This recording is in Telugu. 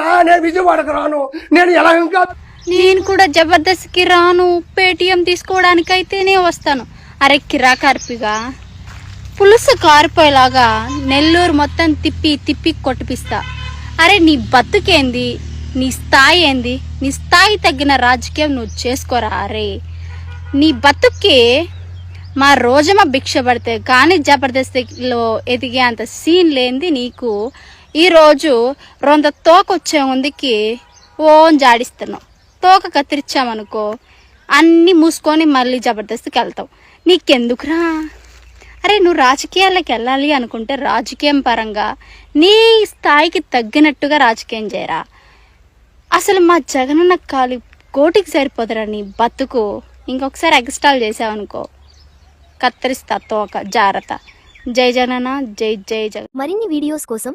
రాలా నేను విజయవాడకు రాను. నేను ఎలా ఇంకా నేను కూడా జబర్దస్త్కి రాను. పేటిఎం తీసుకోవడానికైతేనే వస్తాను. అరే కిరా కార్పిగా పులుసు కారిపోయేలాగా నెల్లూరు మొత్తం తిప్పి తిప్పి కొట్టిపిస్తా. అరే నీ బతుకేంది? నీ స్థాయి ఏంది? నీ స్థాయి తగ్గిన రాజకీయం నువ్వు చేసుకోరా? అరే నీ బతుక్కి మా రోజమ్మ భిక్ష పడితే కానీ జబర్దస్తిలో ఎదిగే అంత సీన్ లేనిది నీకు ఈరోజు రొంత తోక వచ్చే ముందుకి ఓన్ జాడిస్తున్నావు తోక కత్తిరించామనుకో అన్నీ మూసుకొని మళ్ళీ జబర్దస్త్కి వెళ్తావు నీకెందుకురా? అరే నువ్వు రాజకీయాల్లోకి వెళ్ళాలి అనుకుంటే రాజకీయం పరంగా నీ స్థాయికి తగ్గినట్టుగా రాజకీయం చేయరా? అసలు మా జగనన్న కాలి కోటికి సరిపోదురా నీ బతుకు. ఇంకొకసారి ఎక్స్టాల్ చేసావనుకో. కత్తిరిస్తా తోక జాగ్రత్త. జై జగనన్న జై జై జగన్ మరిన్ని వీడియోస్ కోసం